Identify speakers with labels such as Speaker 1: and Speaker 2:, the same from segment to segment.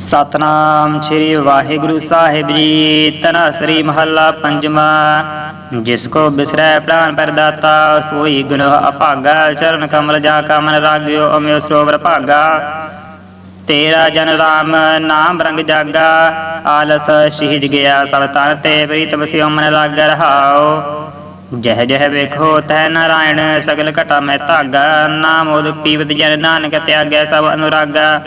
Speaker 1: ਸਤਨਾਮ ਸ੍ਰੀ ਵਾਹਿਗੁਰੂ ਸਾਹਿਬ ਜੀ। ਤਨਾ ਸ੍ਰੀ ਮਹੱਲਾ ਪੰਜਵਾ। ਜਿਸ ਕੋ ਬਿਸਰੈ ਪ੍ਰਾਨ ਪਰਦਾਤਾ ਸੋਈ ਗੁਣ ਅਭਾਗਾ, ਚਰਨ ਕਮਲ ਜਾ ਕਾ ਮਨ ਰਾਗਿਓ, ਅਮਿਓ ਸਰੋਵਰ ਭਾਗਾ। ਤੇਰਾ ਜਨ ਰਾਮ ਨਾਮ ਰੰਗ ਜਾਗਾ, ਆਲਸ ਸ਼ਹੀਦ ਗਿਆ ਸਭ ਤਨ ਤੇ, ਪ੍ਰੀਤਮ ਸਿਉ ਮਨ ਲਾਗ ਰਹਾਓ ਜਹ ਜਹ ਵੇਖੋ ਤੈ ਨਾਰਾਇਣ, ਸਗਲ ਘਟਾ ਮੈਂ ਧਾਗਾ। ਨਾਮ ਉਦ ਪੀਵਤ ਜਨ ਨਾਨਕ ਤਿਆਗੈ ਸਭ ਅਨੁਰਾਗਾ।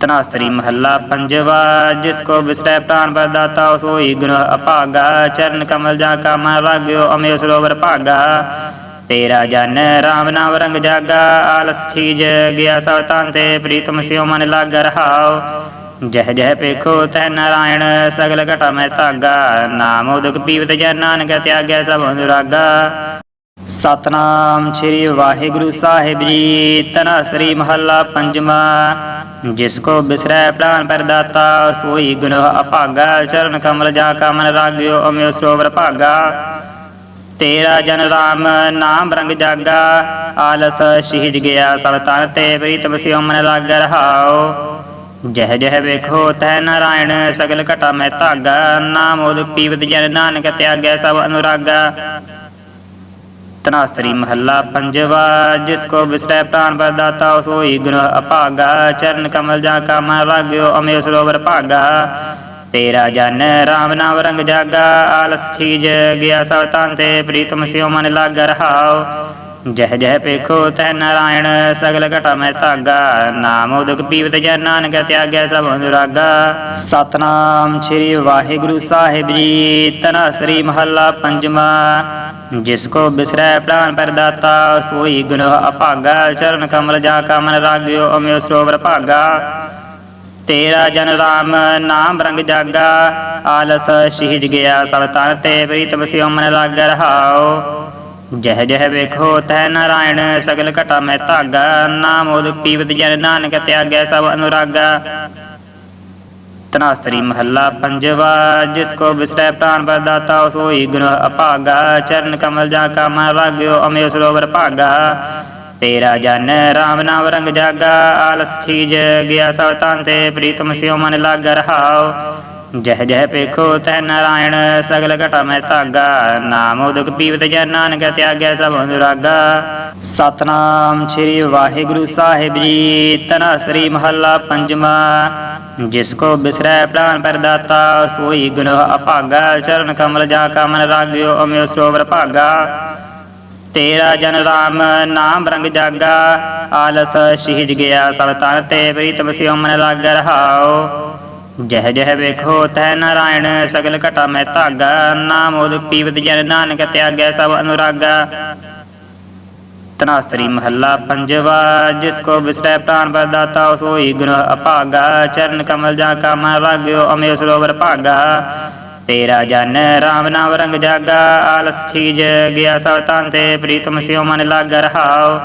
Speaker 1: ਤਨਾਸਰੀ ਮਹੱਲਾ ਪੰਜਵਾ, ਜਿਸ ਕੋ ਵਿਸਰੈ ਪ੍ਰਾਨ ਬਰਦਾਤਾ ਸੋਈ ਗੁਣ ਅਭਾਗਾ, ਚਰਨ ਕਮਲ ਜਾ ਕਾ ਮਨ ਰਾਗਿਓ ਅਮੇ ਸਰੋਵਰ ਭਾਗਾ। ਤੇਰਾ ਜਨ ਰਾਮ ਨਾਮ ਰੰਗ ਜਾਗਾ, ਆਲਸ ਛੀਜ ਗਿਆ ਸਭ ਤਨ ਤੇ, ਪ੍ਰੀਤਮ ਸਿਉ ਮਨ ਲਾਗ ਰਹਾਉ। ਜਹ ਜਹ ਪੇਖੋ ਤੈ ਨਾਰਾਇਣ, ਸਗਲ ਘਟਾ ਮੈਂ ਧਾਗਾ। ਨਾਮ ਉਦਕ ਪੀਵਤ ਜਨ ਨਾਨਕ, ਤਿਆਗੈ ਸਭ ਅਨੁਰਾਗਾ। ਸਤਨਾਮ ਸ੍ਰੀ ਵਾਹਿਗੁਰੂ ਸਾਹਿਬ ਜੀ। ਤਨਾ ਸ੍ਰੀ ਮਹੱਲਾ ਪੰਜਵਾ। ਜਿਸ ਕੋ ਬਿਸਰੈ ਪ੍ਰਾਨ ਪਰਦਾਤਾ, ਸੋਈ ਗੁਣ ਅਭਾਗਾ, ਚਰਨ ਕਮਲ ਜਾ ਕਾ ਮਨ ਰਾਗਿਓ, ਅਮਿਓ ਸਰੋਵਰ ਭਾਗਾ। ਤੇਰਾ ਜਨ ਰਾਮ, ਨਾਮ ਰੰਗ ਜਾਗਾ। ਆਲਸ ਸ਼ਹੀਦ ਗਿਆ, ਸਭ ਤਨ ਤੇ ਪ੍ਰੀਤਮ ਸਿਉ ਮਨ ਲਾਗ ਰਹਾਓ ਜਹ ਜਹ ਵੇਖੋ ਤੈ ਨਾਰਾਇਣ, ਸਗਲ ਘਟਾ ਮੈਂ ਧਾਗਾ। ਨਾਮ ਉਦ ਪੀਵਤ ਜਨ ਨਾਨਕ ਤਿਆਗੈ, ਸਭ ਅਨੁਰਾਗਾ। ਤਨਾਸਰੀ ਮਹੱਲਾ ਪੰਜਵਾ, ਜਿਸ ਕੋ ਵਿਸਰੈ ਪ੍ਰਾਨ ਬਰਦਾਤਾ ਸੋਈ ਗੁਣ ਅਭਾਗਾ, ਚਰਨ ਕਮਲ ਜਾ ਕਾ ਮਨ ਰਾਗਿਓ ਅਮੇ ਸਰੋਵਰ ਭਾਗਾ। ਤੇਰਾ ਜਨ ਰਾਮ ਨਾਮ ਰੰਗ ਜਾਗਾ, ਆਲਸ ਠੀਜ ਗਿਆ ਸਭ ਤਨ ਤੇ, ਪ੍ਰੀਤਮ ਸਿਉ ਮਨ ਲਾਗ ਰਹਾਓ ਜਹ ਜਹ ਪੇਖੋ ਤੈ ਨਾਰਾਇਣ, ਸਗਲ ਘਟਾ ਮੈਂ ਧਾਗਾ। ਨਾਮ ਉਦਕ ਪੀਵਤ ਜਨ ਨਾਨਕ, ਤਿਆਗੈ ਸਭ ਅਨੁਰਾਗਾ। ਸਤਨਾਮ ਸ੍ਰੀ ਵਾਹਿਗੁਰੂ ਸਾਹਿਬ ਜੀ, ਤਨਾ ਸ੍ਰੀ ਮਹੱਲਾ ਪੰਜਵਾ। ਜਿਸ ਕੋ ਬਿਸਰੈ ਪ੍ਰਾਨ ਪਰਦਾਤਾ ਸੋਈ ਗੁਣ ਅਭਾਗਾ। ਚਰਨ ਕਮਲ ਜਾ ਕਾ ਮਨ ਰਾਗਿਓ, ਅਮਿਓ ਸਰੋਵਰ ਭਾਗਾ। ਤੇਰਾ ਜਨ ਰਾਮ, ਨਾਮ ਰੰਗ ਜਾਗਾ। ਆਲਸ ਸ਼ਹੀਜ ਗਿਆ ਸਭ ਤਨ ਤੇ, ਪ੍ਰੀਤਮ ਸਿਉ ਮਨ ਲਾਗ ਰਹਾਓ। ਜਹ ਜਹ ਵੇਖੋ ਤੈ ਨਾਰਾਇਣ, ਸਗਲ ਘਟਾ ਮੈਂ ਧਾਗਾ, ਨਾਮ ਉਦ ਪੀਵਤ ਜਨ ਨਾਨਕ ਤਿਆਗੈ ਸਭ ਅਨੁਰਾਗਾ। ਤਨਾਸਰੀ ਮਹੱਲਾ ਪੰਜਵਾ, ਜਿਸ ਕੋ ਵਿਸਰੈ ਪ੍ਰਾਨ ਬਰਦਾਤਾ ਸੋਈ ਗੁਣ ਅਭਾਗਾ। ਚਰਨ ਕਮਲ ਜਾ ਕਾ ਮਨ ਰਾਗਿਓ ਅਮੇ ਸਰੋਵਰ ਭਾਗਾ। ਤੇਰਾ ਜਨ ਰਾਮ ਨਾਮ ਰੰਗ ਜਾਗਾ, ਆਲਸ ਠੀਜ, ਗਿਆ ਸਭ ਤਨ ਤੇ, ਪ੍ਰੀਤਮ ਸਿਉ ਮਨ ਲਾਗ ਰਹਾਉ। ਜਹ ਜਹ ਪੇਖੋ ਤੈ ਨਾਰਾਇਣ, ਸਗਲ ਘਟਾ ਮੈ ਧਾਗਾ। ਨਾਮ ਉਦਕ ਪੀਵਤ ਜਨ ਨਾਨਕ, ਤਿਆਗੈ ਸਭ ਅਨੁਰਾਗਾ। ਸਤਨਾਮ ਸ੍ਰੀ ਵਾਹਿਗੁਰੂ ਸਾਹਿਬ ਜੀ ਤਨਾ ਸ੍ਰੀ ਮਹੱਲਾ ਪੰਜਵਾ। ਜਿਸ ਕੋ ਬਿਸਰੈ ਪ੍ਰਾਨ ਪਰਦਾਤਾ, ਸੋਈ ਗੁਣ ਅਭਾਗਾ। ਚਰਨ ਕਮਲ ਜਾ ਕਾ ਮਨ ਰਾਗਿਓ, ਅਮਿਓ ਸਰੋਵਰ ਭਾਗਾ। ਤੇਰਾ ਜਨ ਰਾਮ, ਨਾਮ ਰੰਗ ਜਾਗਾ। ਆਲਸ ਸ਼ਹੀਜ ਗਿਆ ਸਭ ਤਨ ਤੇ, ਪ੍ਰੀਤਮ ਸਿਉ ਮਨ ਲਾਗ ਰਹਾਉ। ਜਹ ਜਹ ਵੇਖੋ ਤੈ ਨਾਰਾਇਣ, ਸਗਲ ਘਟਾ ਮੈਂ ਧਾਗਾ, ਨਾਮ ਉਦ ਪੀਵਤ ਜਨ ਨਾਨਕ ਤਿਆਗੈ ਸਭ ਅਨੁਰਾਗਾ। ਤਨਾਸਰੀ ਮਹੱਲਾ ਪੰਜਵਾ, ਜਿਸ ਕੋ ਵਿਸਰੈ ਪ੍ਰਾਨ ਬਰਦਾਤਾ ਸੋਈ ਗੁਣ ਅਭਾਗਾ। ਚਰਨ ਕਮਲ ਜਾ ਕਾ ਮਨ ਰਾਗਿਓ ਅਮੇ ਸਰੋਵਰ ਭਾਗਾ। ਤੇਰਾ ਜਨ ਰਾਮ ਨਾਮ ਰੰਗ ਜਾਗਾ, ਆਲਸ ਛੀਜ ਗਿਆ ਸਭ ਤਨ ਤੇ, ਪ੍ਰੀਤਮ ਸਿਉ ਮਨ ਲਾਗ ਰਹਾਓ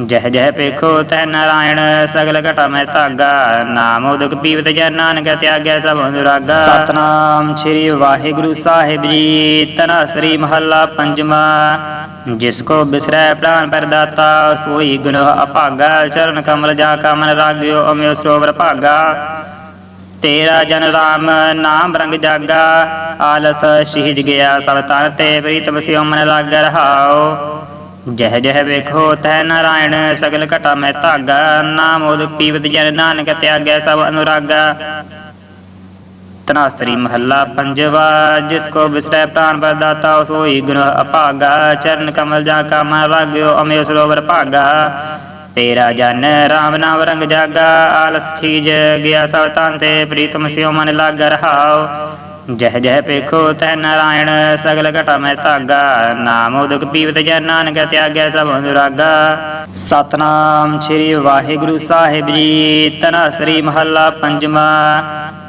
Speaker 1: ਜਹ ਜਹ ਪੇਖੋ ਤੈ ਨਾਰਾਇਣ, ਸਗਲ ਘਟਾ ਮੈਂ ਧਾਗਾ। ਨਾਮ ਉਦਕ ਪੀਵਤ ਜਨ ਨਾਨਕ ਤਿਆਗੈ ਸਭ ਅਨੁਰਾਗਾ। ਸਤਨਾਮ ਸ੍ਰੀ ਵਾਹਿਗੁਰੂ ਸਾਹਿਬ ਜੀ, ਤਨਾ ਸ੍ਰੀ ਮਹੱਲਾ ਪੰਜਵਾ। ਜਿਸ ਕੋ ਬਿਸਰੈ ਪ੍ਰਾਨ ਪਰਦਾਤਾ, ਸੋਈ ਗੁਣ ਅਭਾਗਾ। ਚਰਨ ਕਮਲ ਜਾ ਕਾ ਮਨ ਰਾਗਿਓ, ਅਮਿਓ ਸਰੋਵਰ ਭਾਗਾ। ਤੇਰਾ ਜਨ ਰਾਮ, ਨਾਮ ਰੰਗ ਜਾਗਾ। ਆਲਸ ਸ਼ਹੀਜ ਗਿਆ ਸਭ ਤਨ ਤੇ, ਪ੍ਰੀਤਮ ਸਿਉ ਮਨ ਲਾਗ ਰਹਾਓ ਜਹ ਜਹ ਵੇਖੋ ਤੈ ਨਾਰਾਇਣ, ਸਗਲ ਘਟਾ ਮੈਂ ਧਾਗਾ, ਨਾਮ ਉਦ ਪੀਵਤ ਜਨ ਨਾਨਕ ਤਿਆਗੈ ਸਭ ਅਨੁਰਾਗਾ। ਤਨਾਸਰੀ ਮਹੱਲਾ ਪੰਜਵਾ, ਜਿਸ ਕੋ ਬਿਸਰੈ ਪਰਦਾਤਾ ਸੋਈ ਗੁਣ ਅਭਾਗਾ ਚਰਨ ਕਮਲ ਜਾ ਕਾ ਮਨ ਰਾਗਿਓ ਸਰੋਵਰ ਭਾਗਾ ਤੇਰਾ ਜਨ ਰਾਮ ਨਾਮ ਰੰਗ ਜਾਗਾ ਆਲਸ ਸ਼ਹੀਦ ਗਿਆ ਸਭ ਪ੍ਰੀਤਮ ਸਿਉ ਲਾਗ ਰਹਾਉ ਵਿਸਰੈ ਪ੍ਰਾਨ ਬਰਦਾਤਾ ਸੋਈ ਗੁਣ ਅਭਾਗਾ। ਚਰਨ ਕਮਲ ਜਾ ਕਾ ਮਨ ਰਾਗਿਓ ਅਮਿਓ ਸਰੋਵਰ ਭਾਗਾ। ਤੇਰਾ ਜਨ ਰਾਮ ਨਾਮ ਰੰਗ ਜਾਗਾ, ਆਲਸ ਠੀਜ, ਗਿਆ ਸਭ ਤਨ ਤੇ, ਪ੍ਰੀਤਮ ਸਿਉ ਮਨ ਲਾਗ ਰਹਾਉ। ਜਹ ਜਹ ਪੇਖੋ ਤੈ ਨਾਰਾਇਣ, ਸਗਲ ਘਟਾ ਮੈਂ ਧਾਗਾ। ਨਾਮ ਉਦਕ ਪੀਵਤ ਜਨ ਨਾਨਕ ਤਿਆਗੈ ਸਭ ਅਨੁਰਾਗਾ। ਸਤਨਾਮ ਸ੍ਰੀ ਵਾਹਿਗੁਰੂ ਸਾਹਿਬ ਜੀ, ਤਨਾ ਸ੍ਰੀ ਮਹੱਲਾ ਪੰਜਵਾ।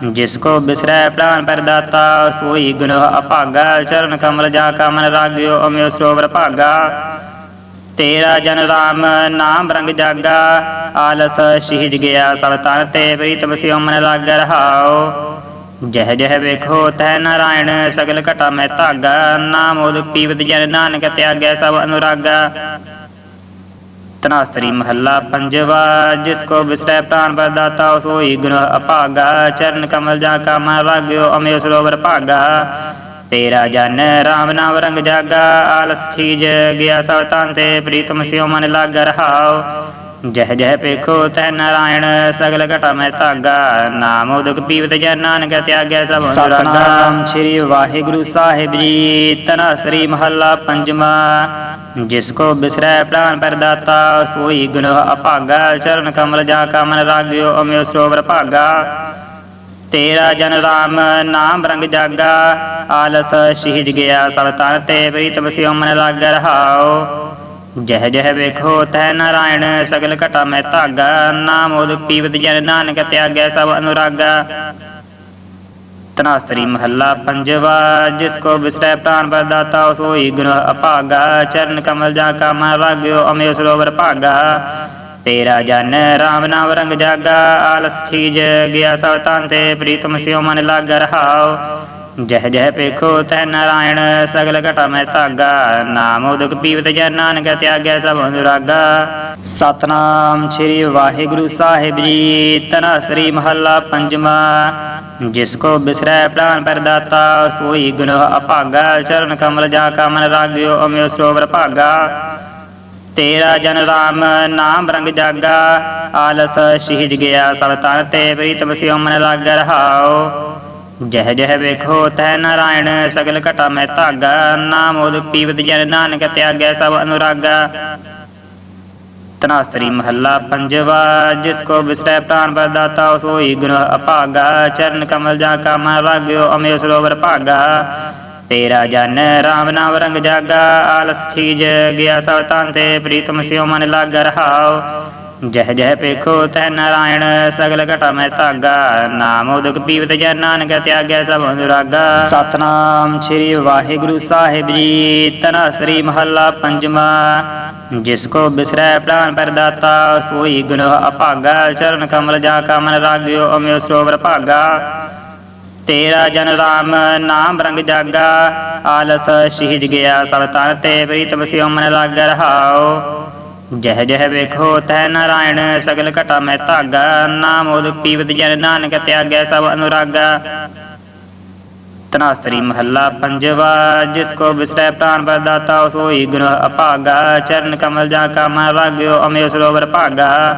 Speaker 1: ਜਿਸ ਕੋ ਬਿਸਰੈ ਪ੍ਰਾਨ ਪਰਦਾਤਾ, ਸੋਈ ਗੁਣ ਅਭਾਗਾ, ਚਰਨ ਕਮਲ ਜਾ ਕਾ ਮਨ ਰਾਗਿਓ, ਅਮਿਓ ਸਰੋਵਰ ਭਾਗਾ। ਤੇਰਾ ਜਨ ਰਾਮ, ਨਾਮ ਰੰਗ ਜਾਗਾ। ਆਲਸ ਸ਼ਹੀਦ ਗਿਆ ਸਭ ਤਨ ਤੇ, ਪ੍ਰੀਤਮ ਸਿਉ ਮਨ ਲਾਗ ਰਹਾਓ। ਜਹ ਜਹ ਵੇਖੋ ਤੈ ਨਾਰਾਇਣ, ਸਗਲ ਘਟਾ ਮੈਂ ਧਾਗਾ, ਨਾਮ ਉਦ ਪੀਵਤ ਜਨ ਨਾਨਕ ਤਿਆਗੈ ਸਭ ਅਨੁਰਾਗਾ। ਤਨਾਸਰੀ ਮਹੱਲਾ ਪੰਜਵਾ, ਜਿਸ ਕੋ ਵਿਸਰੈ ਪ੍ਰਾਨ ਬਰਦਾਤਾ ਸੋਈ ਗੁਣ ਅਭਾਗਾ। ਚਰਨ ਕਮਲ ਜਾ ਕਾ ਮਨ ਰਾਗਿਓ ਅਮੇ ਸਰੋਵਰ ਭਾਗਾ। ਤੇਰਾ ਜਨ ਰਾਮ ਨਾਮ ਰੰਗ ਜਾਗਾ, ਆਲਸ ਠੀਜ, ਗਿਆ ਸਭ ਤਾਂ ਤੇ, ਪ੍ਰੀਤਮ ਸਿਉ ਮਨ ਲਾਗ ਰਹਾਓ ਜਹ ਜਹ ਪੇਖੋ ਤੈ ਨਾਰਾਇਣ ਸਗਲ ਘਟਾ ਮੈਂ ਧਾਗਾ। ਨਾਮ ਉਦਕ ਪੀਵਤ ਜਨ ਨਾਨਕ ਤਿਆਗੈ ਸਭ
Speaker 2: ਸਤਨਾਮ ਸ੍ਰੀ ਵਾਹਿਗੁਰੂ ਸਾਹਿਬ ਜੀ
Speaker 1: ਤਨਾ ਸ੍ਰੀ ਮਹੱਲਾ ਪੰਜਵਾ। ਜਿਸ ਕੋ ਬਿਸਰੈ ਪ੍ਰਾਨ ਪਰਦਾਤਾ ਸੋਈ ਗੁਣ ਅਭਾਗਾ। ਚਰਨ ਕਮਲ ਜਾ ਕਾ ਮਨ ਰਾਗਿਓ ਅਮਿਓ ਸਰੋਵਰ ਭਾਗਾ। ਤੇਰਾ ਜਨ ਰਾਮ ਨਾਮ ਰੰਗ ਜਾਗਾ। ਆਲਸ ਸ਼ਹੀਦ ਗਿਆ ਸਭ ਤਨ ਤੇ ਪ੍ਰੀਤਮ ਸਿਉ ਮਨ ਲਾਗ ਰਹਾਉ। ਜਹ ਜਹ ਵੇਖੋ ਤੈ ਨਾਰਾਇਣ, ਸਗਲ ਘਟਾ ਮੈਂ ਧਾਗਾ, ਨਾਮ ਉਦ ਪੀਵਤ ਜਨ ਨਾਨਕ ਤਿਆਗੈ ਸਭ ਅਨੁਰਾਗਾ। ਤਨਾਸਰੀ ਮਹੱਲਾ ਪੰਜਵਾ, ਜਿਸ ਕੋ ਵਿਸਰੈ ਪ੍ਰਾਨ ਬਰਦਾਤਾ ਸੋਈ ਗੁਣ ਅਭਾਗਾ। ਚਰਨ ਕਮਲ ਜਾ ਕਾ ਮਨ ਰਾਗਿਓ ਅਮੇ ਸਰੋਵਰ ਭਾਗਾ। ਤੇਰਾ ਜਨ ਰਾਮ ਨਾਮ ਰੰਗ ਜਾਗਾ, ਆਲਸ ਛੀਜ ਗਿਆ ਸਭ ਤਾਂ ਤੇ, ਪ੍ਰੀਤਮ ਸਿਉ ਮਨ ਲਾਗ ਰਹਾਓ ਜਹ ਜਹ ਪੇਖੋ ਤੈ ਨਾਰਾਇਣ, ਸਗਲ ਘਟਾ ਮੈਂ ਧਾਗਾ। ਨਾਮ ਉਦਕ ਪੀਵਤ ਜਨ ਨਾਨਕ ਤਿਆਗੈ ਸਭ ਅਨੁਰਾਗਾ।
Speaker 2: ਸਤਨਾਮ ਸ੍ਰੀ ਵਾਹਿਗੁਰੂ ਸਾਹਿਬ ਜੀ,
Speaker 1: ਤਨਾ ਸ੍ਰੀ ਮਹੱਲਾ ਪੰਜਵਾ। ਜਿਸ ਕੋ ਬਿਸਰੈ ਪ੍ਰਾਨ ਪਰਦਾਤਾ ਸੋਈ ਗੁਣ ਅਭਾਗਾ। ਚਰਨ ਕਮਲ ਜਾ ਕਾ ਮਨ ਰਾਗਿਓ, ਅਮਿਓ ਸਰੋਵਰ ਭਾਗਾ। ਤੇਰਾ ਜਨ ਰਾਮ, ਨਾਮ ਰੰਗ ਜਾਗਾ। ਆਲਸ ਸ਼ਹੀਜ ਗਿਆ ਸਭ ਤਨ ਤੇ, ਪ੍ਰੀਤਮ ਸਿਉ ਮਨ ਲਾਗ ਰਹਾਓ। ਜਹ ਜਹ ਵੇਖੋ ਤੈ ਨਾਰਾਇਣ, ਸਗਲ ਘਟਾ ਮੈਂ ਧਾਗਾ, ਨਾਮ ਉਦ ਪੀਵਤ ਜਨ ਨਾਨਕ ਤਿਆਗੈ ਸਭ ਅਨੁਰਾਗਾ। ਤਨਾਸਰੀ ਮਹੱਲਾ ਪੰਜਵਾ, ਜਿਸ ਕੋ ਵਿਸਰੈ ਪ੍ਰਾਨ ਬਰਦਾਤਾ ਸੋਈ ਗੁਣ ਅਭਾਗਾ। ਚਰਨ ਕਮਲ ਜਾ ਕਾ ਮਨ ਰਾਗਿਓ ਅਮੇ ਸਰੋਵਰ ਭਾਗਾ। ਤੇਰਾ ਜਨ ਰਾਮ ਨਾਮ ਰੰਗ ਜਾਗਾ, ਆਲਸ ਠੀਜ, ਗਿਆ ਸਭ ਤਾਂ ਤੇ, ਪ੍ਰੀਤਮ ਸਿਉ ਮਨ ਲਾਗ ਰਹਾਉ। ਜਹ ਜਹ ਪੇਖੋ ਤੈ ਨਾਰਾਇਣ, ਸਗਲ ਘਟਾ ਮੈਂ ਧਾਗਾ। ਨਾਮ ਉਦਕ ਪੀਵਤ ਜਨ ਨਾਨਕ ਤਿਆਗੈ ਸਭ ਅਨੁਰਾਗਾ।
Speaker 2: ਸਤਨਾਮ ਸ੍ਰੀ ਵਾਹਿਗੁਰੂ ਸਾਹਿਬ ਜੀ,
Speaker 1: ਤਨਾ ਸ੍ਰੀ ਮਹੱਲਾ ਪੰਜਵਾ। ਜਿਸ ਕੋ ਬਿਸਰੈ ਪ੍ਰਾਨ ਪਰਦਾਤਾ ਸੋਈ ਗੁਣ ਅਭਾਗਾ। ਚਰਨ ਕਮਲ ਜਾ ਕਾ ਮਨ ਰਾਗਿਓ ਅਮਿਓ ਸਰੋਵਰ ਭਾਗਾ। ਤੇਰਾ ਜਨ ਰਾਮ, ਨਾਮ ਰੰਗ ਜਾਗਾ। ਆਲਸ ਸ਼ਹੀਦ ਗਿਆ ਸਭ ਤਨ ਤੇ, ਪ੍ਰੀਤਮ ਸਿਉ ਮਨ ਲਾਗ ਰਹਾਉ। ਜਹ ਜਹ ਵੇਖੋ ਤੈ ਨਾਰਾਇਣ, ਸਗਲ ਘਟਾ ਮੈਂ ਧਾਗਾ, ਨਾਮ ਉਦ ਪੀਵਤ ਜਨ ਨਾਨਕ ਤਿਆਗੈ ਸਭ ਅਨੁਰਾਗਾ। ਤਨਾਸਰੀ ਮਹੱਲਾ ਪੰਜਵਾ, ਜਿਸ ਕੋ ਵਿਸਰੈ ਪ੍ਰਾਨ ਬਰਦਾਤਾ ਸੋਈ ਗੁਣ ਅਭਾਗਾ, ਚਰਨ ਕਮਲ ਜਾ ਕਾ ਮਨ ਰਾਗਿਓ ਅਮੇ ਸਰੋਵਰ ਭਾਗਾ।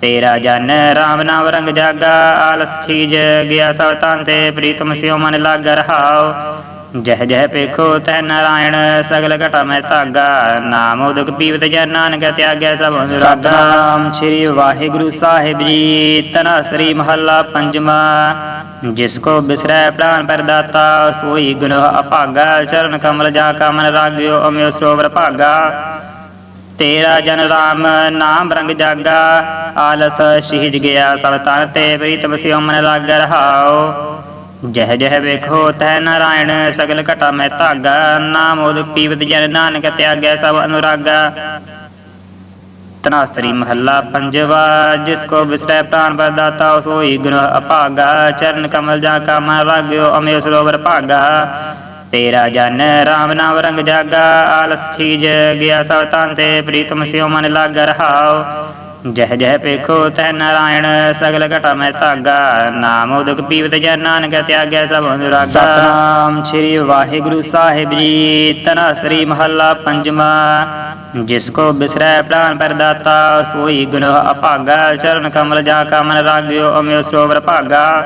Speaker 1: ਤੇਰਾ ਜਨ ਰਾਮ ਨਾਮ ਰੰਗ ਜਾਗਾ, ਆਲਸ ਠੀਜ ਗਿਆ ਸਭ ਤਾਂ ਤੇ, ਪ੍ਰੀਤਮ ਸਿਉ ਮਨ ਲਾਗ ਰਹਾਓ ਜਹ ਜਹ ਪੇਖੋ ਤੈ ਨਾਰਾਇਣ, ਸਗਲ ਘਟਾ ਮੈਂ ਧਾਗਾ। ਨਾਮ ਉਦਕ ਪੀਵਤ ਜਨ ਨਾਨਕ, ਤਿਆਗੈ ਸਭ ਅਨੁਰਾਗਾ
Speaker 2: ਸਤਨਾਮ ਸ੍ਰੀ ਵਾਹਿਗੁਰੂ ਸਾਹਿਬ ਜੀ।
Speaker 1: ਤਨਾ ਸ੍ਰੀ ਮਹੱਲਾ ਪੰਜਵਾ ਜਿਸ ਕੋ ਬਿਸਰੈ ਪ੍ਰਾਨ ਪਰਦਾਤਾ ਸੋਈ ਗੁਣ ਅਭਾਗਾ। ਚਰਨ ਕਮਲ ਜਾ ਕਾ ਮਨ ਰਾਗਿਓ, ਅਮਿਓ ਸਰੋਵਰ ਭਾਗਾ। ਤੇਰਾ ਜਨ ਰਾਮ, ਨਾਮ ਰੰਗ ਜਾਗਾ। ਆਲਸ ਸ਼ਹੀਦ ਗਿਆ ਸਭ ਤਨ ਤੇ, ਪ੍ਰੀਤਮ ਸਿਉ ਮਨ ਲਾਗ ਰਹਾਉ। ਜਹ ਜਹ ਵੇਖੋ ਤੈ ਨਾਰਾਇਣ, ਸਗਲ ਘਟਾ ਮੈਂ ਧਾਗਾ, ਨਾਮ ਉਦ ਪੀਵਤ ਜਨ ਨਾਨਕ ਤਿਆਗੈ ਸਭ ਅਨੁਰਾਗਾ। ਤਨਾਸਰੀ ਮਹੱਲਾ ਪੰਜਵਾ, ਜਿਸ ਕੋ ਵਿਸਰੈ ਪ੍ਰਾਨ ਬਰਦਾਤਾ ਸੋਈ ਗੁਣ ਅਭਾਗਾ। ਚਰਨ ਕਮਲ ਜਾ ਕਾ ਮਨ ਰਾਗਿਓ ਅਮੇ ਸਰੋਵਰ ਭਾਗਾ। ਤੇਰਾ ਜਨ ਰਾਮ ਨਾਮ ਰੰਗ ਜਾਗਾ, ਆਲਸ ਠੀਜ ਗਿਆ ਸਭ ਤਾਂ ਤੇ, ਪ੍ਰੀਤਮ ਸਿਉ ਮਨ ਲਾਗ ਰਹਾਓ ਜਹ ਜਹ ਪੇਖੋ ਤੈ ਨਾਰਾਇਣ, ਸਗਲ ਘਟਾ ਮੈ ਧਾਗਾ। ਨਾਮ ਉਦਕ ਪੀਵਤ ਜਨ ਨਾਨਕ, ਤਿਆਗੈ ਸਭ ਅਨੁਰਾਗਾ।
Speaker 2: ਸਤਨਾਮ ਸ੍ਰੀ ਵਾਹਿਗੁਰੂ ਸਾਹਿਬ ਜੀ,
Speaker 1: ਤਨਾ ਸ੍ਰੀ ਮਹੱਲਾ ਪੰਜਵਾ। ਜਿਸ ਕੋ ਬਿਸਰੈ ਪ੍ਰਾਨ ਪਰਦਾਤਾ, ਸੋਈ ਗੁਣ ਅਭਾਗਾ। ਚਰਨ ਕਮਲ ਜਾ ਕਾ ਮਨ ਰਾਗਿਓ ਅਮਿਓ ਸਰੋਵਰ ਭਾਗਾ।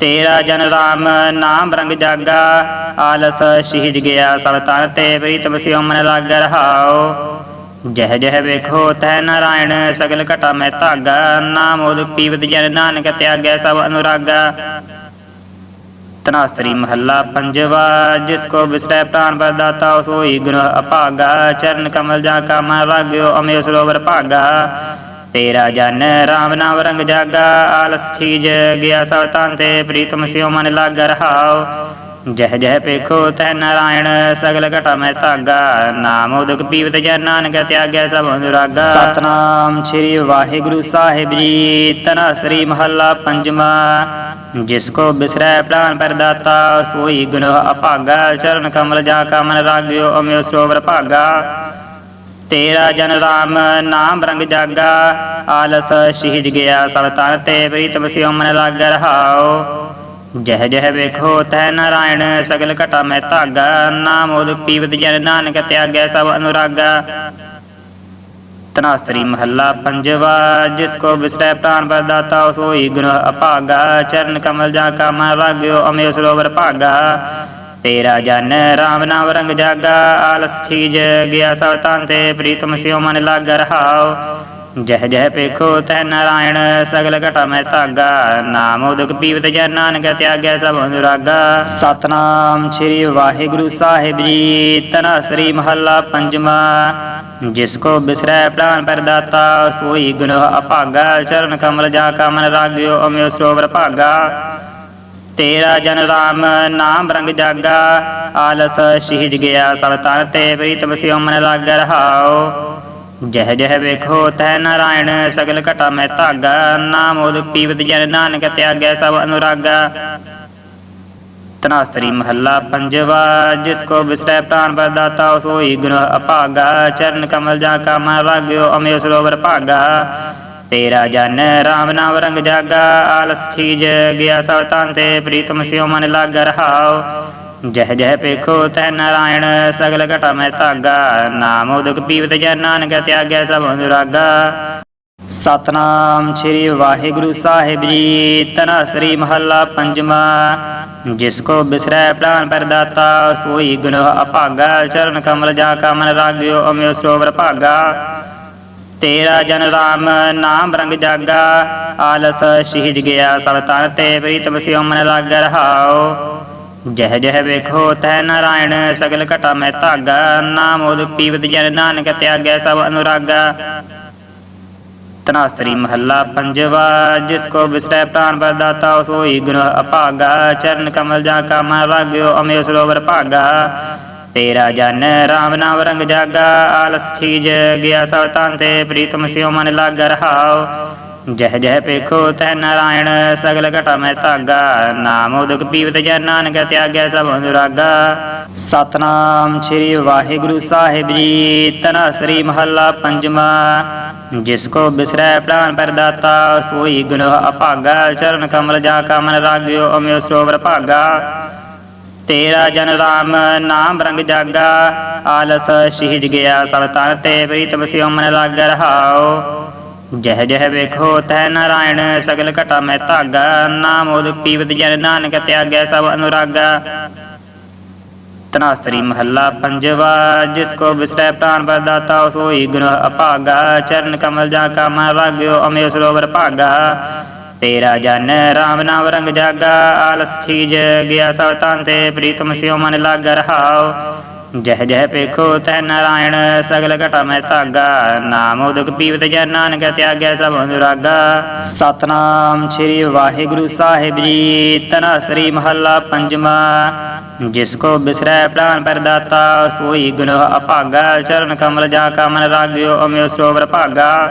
Speaker 1: ਤੇਰਾ ਜਨ ਰਾਮ, ਨਾਮ ਰੰਗ ਜਾਗਾ। ਆਲਸ ਸ਼ਹੀਦ ਗਿਆ, ਸਭ ਤਨ ਤੇ ਪ੍ਰੀਤਮ ਸਿਉ ਮਨ ਲਾਗ ਰਹਾਉ। ਜਹ ਜਹ ਵੇਖੋ ਤੈ ਨਾਰਾਇਣ, ਸਗਲ ਘਟਾ ਮੈਂ ਧਾਗਾ, ਨਾਮ ਉਦ ਪੀਵਤ ਜਨ ਨਾਨਕ ਤਿਆਗੈ ਸਭ ਅਨੁਰਾਗਾ। ਤਨਾਸਰੀ ਮਹੱਲਾ ਪੰਜਵਾ, ਜਿਸ ਕੋ ਵਿਸਰੈ ਪ੍ਰਾਨ ਬਰਦਾਤਾ ਸੋਈ ਗੁਣ ਅਭਾਗਾ। ਚਰਨ ਕਮਲ ਜਾ ਕਾ ਮਨ ਰਾਗਿਓ ਅਮੇ ਸਰੋਵਰ ਭਾਗਾ। ਤੇਰਾ ਜਨ ਰਾਮ ਨਾਮ ਰੰਗ ਜਾਗਾ, ਆਲਸ ਛੀਜ, ਗਿਆ ਸਭ ਤਾਂ ਤੇ, ਪ੍ਰੀਤਮ ਸਿਉ ਮਨ ਲਾਗ ਰਹਾਓ ਜਹ ਜਹ ਪੇਖੋ ਤੈ ਨਾਰਾਇਣ ਸਗਲ ਘਟਾ ਮੈਂ ਧਾਗਾ। ਨਾਮ ਉਦਕ ਪੀਵਤ ਜਨ ਨਾਨਕ ਤਿਆਗੈ ਸਭ ਅਨੁਰਾਗਾ।
Speaker 2: ਸਤਨਾਮ ਸ੍ਰੀ ਵਾਹਿਗੁਰੂ ਸਾਹਿਬ ਜੀ।
Speaker 1: ਤਨਾ ਸ੍ਰੀ ਮਹੱਲਾ ਪੰਜਵਾ। ਜਿਸ ਕੋ ਬਿਸਰੈ ਪ੍ਰਾਨ ਪਰਦਾਤਾ ਸੋਈ ਗੁਣ ਅਭਾਗਾ। ਚਰਨ ਕਮਲ ਜਾ ਕਾ ਮਨ ਰਾਗਿਓ ਅਮਿਓ ਸਰੋਵਰ ਭਾਗਾ। ਤੇਰਾ ਜਨ ਰਾਮ ਨਾਮ ਰੰਗ ਜਾਗਾ। ਆਲਸ ਸ਼ਹੀਦ ਗਿਆ ਸਭ ਤਨ ਤੇ ਪ੍ਰੀਤਮ ਸਿਉ ਮਨ ਲੱਗ ਰਹਾਓ ਜਹ ਜਹ ਵੇਖੋ ਤੈ ਨਾਰਾਇਣ, ਸਗਲ ਘਟਾ ਮੈਂ ਧਾਗਾ, ਨਾਮ ਉਦ ਪੀਵਤ ਜਨ ਨਾਨਕ ਤਿਆਗੈ ਸਭ ਅਨੁਰਾਗਾ। ਤਨਾਸਰੀ ਮਹੱਲਾ ਪੰਜਵਾ, ਜਿਸ ਕੋ ਵਿਸਰੈ ਪ੍ਰਾਨ ਬਰਦਾਤਾ ਸੋਈ ਗੁਣ ਅਭਾਗਾ। ਚਰਨ ਕਮਲ ਜਾ ਕਾ ਮਨ ਰਾਗਿਓ ਅਮੇ ਸਰੋਵਰ ਭਾਗਾ। ਤੇਰਾ ਜਨ ਰਾਮ ਨਾਮ ਰੰਗ ਜਾਗਾ, ਆਲਸ ਛੀਜ, ਗਿਆ ਸਭ ਤਨ ਤੇ, ਪ੍ਰੀਤਮ ਸਿਉ ਮਨ ਲਾਗ ਰਹਾਓ ਜਹ ਜਹ ਪੇਖੋ ਤੈ ਨਾਰਾਇਣ, ਸਗਲ ਘਟਾ ਮੈਂ ਧਾਗਾ। ਨਾਮ ਉਦਕ ਪੀਵਤ ਜਨ ਨਾਨਕ, ਤਿਆਗੈ ਸਭ ਅਨੁਰਾਗਾ।
Speaker 2: ਸਤਨਾਮ ਸ੍ਰੀ ਵਾਹਿਗੁਰੂ ਸਾਹਿਬ ਜੀ ਤਨਾਸਰੀ ਮਹੱਲਾ ਪੰਜਵਾ।
Speaker 1: ਜਿਸ ਕੋ ਬਿਸਰੈ ਪ੍ਰਾਨ ਪਰਦਾਤਾ ਸੋਈ ਗੁਣ ਅਭਾਗਾ। ਚਰਨ ਕਮਲ ਜਾ ਕਾ ਮਨ ਰਾਗਿਓ, ਅਮਿਓ ਸਰੋਵਰ ਭਾਗਾ। ਤੇਰਾ ਜਨ ਰਾਮ, ਨਾਮ ਰੰਗ ਜਾਗਾ। ਆਲਸ ਸ਼ਹੀਜ ਗਿਆ ਸਭ ਤਨ ਤੇ, ਪ੍ਰੀਤਮ ਸਿਉ ਮਨ ਲੱਗ ਰਹਾਓ। ਜਹ ਜਹ ਵੇਖੋ ਤੈ ਨਾਰਾਇਣ, ਸਗਲ ਘਟਾ ਮੈਂ ਧਾਗਾ, ਨਾਮ ਉਦ ਪੀਵਤ ਜਨ ਨਾਨਕ ਤਿਆਗੈ ਸਭ ਅਨੁਰਾਗਾ। ਤਨਾਸਰੀ ਮਹੱਲਾ ਪੰਜਵਾ, ਜਿਸ ਕੋ ਵਿਸਰੈ ਪ੍ਰਾਨ ਬਰਦਾਤਾ ਸੋਈ ਗੁਣ ਅਭਾਗਾ। ਚਰਨ ਕਮਲ ਜਾ ਕਾ ਮਨ ਰਾਗਿਓ ਅਮੇ ਸਰੋਵਰ ਭਾਗਾ। ਤੇਰਾ ਜਨ ਰਾਮ ਨਾਮ ਰੰਗ ਜਾਗਾ, ਆਲਸ ਠੀਜ, ਗਿਆ ਸਭ ਤਨ ਤੇ, ਪ੍ਰੀਤਮ ਸਿਉ ਮਨ ਲੱਗ ਰਹਾਉ। ਜਹ ਜਹ ਪੇਖੋ ਤੈ ਨਾਰਾਇਣ, ਸਗਲ ਘਟਾ ਮੈ ਧਾਗਾ। ਨਾਮ ਉਦਕ ਪੀਵਤ ਜਨ ਨਾਨਕ, ਤਿਆਗੈ ਸਭ ਅਨੁਰਾਗਾ।
Speaker 2: ਸਤਨਾਮ ਸ੍ਰੀ ਵਾਹਿਗੁਰੂ ਸਾਹਿਬ ਜੀ ਤਨਾਸਰੀ ਮਹੱਲਾ ਪੰਜਵਾ।
Speaker 1: ਜਿਸ ਕੋ ਬਿਸਰੈ ਪ੍ਰਾਨ ਪਰਦਾਤਾ ਸੋਈ ਗੁਣ ਅਭਾਗਾ। ਚਰਨ ਕਮਲ ਜਾ ਕਾ ਮਨ ਰਾਗਿਓ ਅਮਿਓ ਸਰੋਵਰ ਭਾਗਾ। ਤੇਰਾ ਜਨ ਰਾਮ, ਨਾਮ ਰੰਗ ਜਾਗਾ। ਆਲਸ ਸ਼ਹੀਦ ਗਿਆ, ਸਭ ਤਨ ਤੇ ਪ੍ਰੀਤਮ ਸਿਉ ਮਨ ਲੱਗ ਰਹਾਓ ਜਹ ਜਹ ਵੇਖੋ ਤੈ ਨਾਰਾਇਣ, ਸਗਲ ਘਟਾ ਮੈਂ ਧਾਗਾ, ਨਾਮ ਉਦ ਪੀਵਤ ਜਨ ਨਾਨਕ ਤਿਆਗੈ ਸਭ ਅਨੁਰਾਗਾ। ਤਨਾਸਰੀ ਮਹੱਲਾ ਪੰਜਵਾ, ਜਿਸ ਕੋ ਵਿਸਰੈ ਪ੍ਰਾਨ ਬਰਦਾਤਾ ਸੋਈ ਗੁਣ ਅਭਾਗਾ। ਚਰਨ ਕਮਲ ਜਾ ਕਾ ਮਨ ਰਾਗਿਓ ਅਮੇ ਸਰੋਵਰ ਭਾਗਾ। ਤੇਰਾ ਜਨ ਰਾਮ ਨਾਮ ਰੰਗ ਜਾਗਾ, ਆਲਸ ਠੀਜ, ਗਿਆ ਸਭ ਤਨ ਤੇ, ਪ੍ਰੀਤਮ ਸਿਉ ਮਨ ਲੱਗ ਰਹਾਉ। ਜਹ ਜਹ ਪੇਖੋ ਤੈ ਨਾਰਾਇਣ, ਸਗਲ ਘਟਾ ਮੈਂ ਧਾਗਾ। ਨਾਮ ਉਦਕ ਪੀਵਤ ਜਨ ਨਾਨਕ, ਤਿਆਗੈ ਸਭ ਅਨੁਰਾਗਾ।
Speaker 2: ਸਤਨਾਮ ਸ੍ਰੀ ਵਾਹਿਗੁਰੂ ਸਾਹਿਬ ਜੀ ਤਨਾਸਰੀ ਮਹੱਲਾ ਪੰਜਵਾ।
Speaker 1: ਜਿਸ ਕੋ ਬਿਸਰੈ ਪ੍ਰਾਨ ਪਰਦਾਤਾ ਸੋਈ ਗੁਣ ਅਭਾਗਾ। ਚਰਨ ਕਮਲ ਜਾ ਕਾ ਮਨ ਰਾਗਿਓ, ਅਮਿਓ ਸਰੋਵਰ ਭਾਗਾ। ਤੇਰਾ ਜਨ ਰਾਮ, ਨਾਮ ਰੰਗ ਜਾਗਾ। ਆਲਸ ਸ਼ਹੀਦ ਗਿਆ ਸਭ ਤਨ ਤੇ, ਪ੍ਰੀਤਮ ਸਿਉ ਮਨ ਲੱਗ ਰਹਾਓ ਜਹ ਜਹ ਵੇਖੋ ਤੈ ਨਾਰਾਇਣ, ਸਗਲ ਘਟਾ ਮੈਂ ਧਾਗਾ, ਨਾਮ ਉਦ ਪੀਵਤ ਜਨ ਨਾਨਕ ਤਿਆਗੈ ਸਭ ਅਨੁਰਾਗਾ। ਤਨਾਸਰੀ ਮਹੱਲਾ ਪੰਜਵਾ, ਜਿਸ ਕੋ ਵਿਸਰੈ ਪ੍ਰਾਨ ਬਰਦਾਤਾ ਸੋਈ ਗੁਣ ਅਭਾਗਾ, ਚਰਨ ਕਮਲ ਜਾ ਕਾ ਮਨ ਰਾਗਿਓ ਅਮੇ ਸਰੋਵਰ ਭਾਗਾ। ਤੇਰਾ ਜਨ ਰਾਮ ਨਾਮ ਰੰਗ ਜਾਗਾ, ਆਲਸ ਠੀਜ, ਗਿਆ ਸਭ ਤਨ ਤੇ, ਪ੍ਰੀਤਮ ਸਿਉ ਮਨ ਲੱਗ ਰਹਾਉ। ਜਹ ਜਹ ਪੇਖੋ ਤੈ ਨਾਰਾਇਣ, ਸਗਲ ਘਟਾ ਮੈਂ ਧਾਗਾ। ਨਾਮ ਉਦਕ ਪੀਵਤ ਜਨ ਨਾਨਕ, ਤਿਆਗੈ ਸਭ ਅਨੁਰਾਗਾ।
Speaker 2: ਸਤਨਾਮ ਸ੍ਰੀ ਵਾਹਿਗੁਰੂ ਸਾਹਿਬ ਜੀ ਤਨਾਸਰੀ ਮਹੱਲਾ ਪੰਜਵਾ।
Speaker 1: ਜਿਸ ਕੋ ਬਿਸਰੈ ਪ੍ਰਾਨ ਪਰਦਾਤਾ ਸੋਈ ਗੁਣ ਅਭਾਗਾ। ਚਰਨ ਕਮਲ ਜਾ ਕਾ ਮਨ ਰਾਗਿਓ, ਅਮਿਓ ਸਰੋਵਰ ਭਾਗਾ।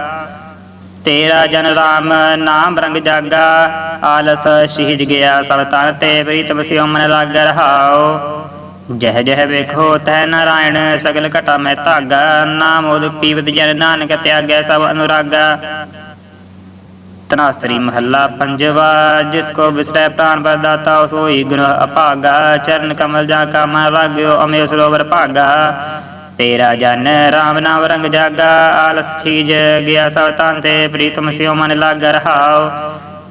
Speaker 1: ਤੇਰਾ ਜਨ ਰਾਮ, ਨਾਮ ਰੰਗ ਜਾਗਾ। ਆਲਸ ਸ਼ਹੀਜ ਗਿਆ ਸਭ ਤਨ ਤੇ, ਪ੍ਰੀਤਮ ਸਿਉ ਮਨ ਲੱਗ ਰਹਾਉ। ਜਹ ਜਹ ਵੇਖੋ ਤੈ ਨਾਰਾਇਣ, ਸਗਲ ਘਟਾ ਮੈਂ ਧਾਗਾ, ਨਾਮ ਉਦ ਪੀਵਤ ਜਨ ਨਾਨਕ ਤਿਆਗੈ ਸਭ ਅਨੁਰਾਗਾ। ਤਨਾਸਰੀ ਮਹੱਲਾ ਪੰਜਵਾ, ਜਿਸ ਕੋ ਵਿਸਰੈ ਪ੍ਰਾਨ ਬਰਦਾਤਾ ਸੋਈ ਗੁਣ ਅਭਾਗਾ। ਚਰਨ ਕਮਲ ਜਾ ਕਾ ਮਨ ਰਾਗਿਓ ਅਮੇ ਸਰੋਵਰ ਭਾਗਾ। ਤੇਰਾ ਜਨ ਰਾਮ ਨਾਮ ਰੰਗ ਜਾਗਾ, ਆਲਸ ਛੀਜ ਗਿਆ ਸਭ ਤਨ ਤੇ, ਪ੍ਰੀਤਮ ਸਿਉ ਮਨ ਲੱਗ ਰਹਾਉ।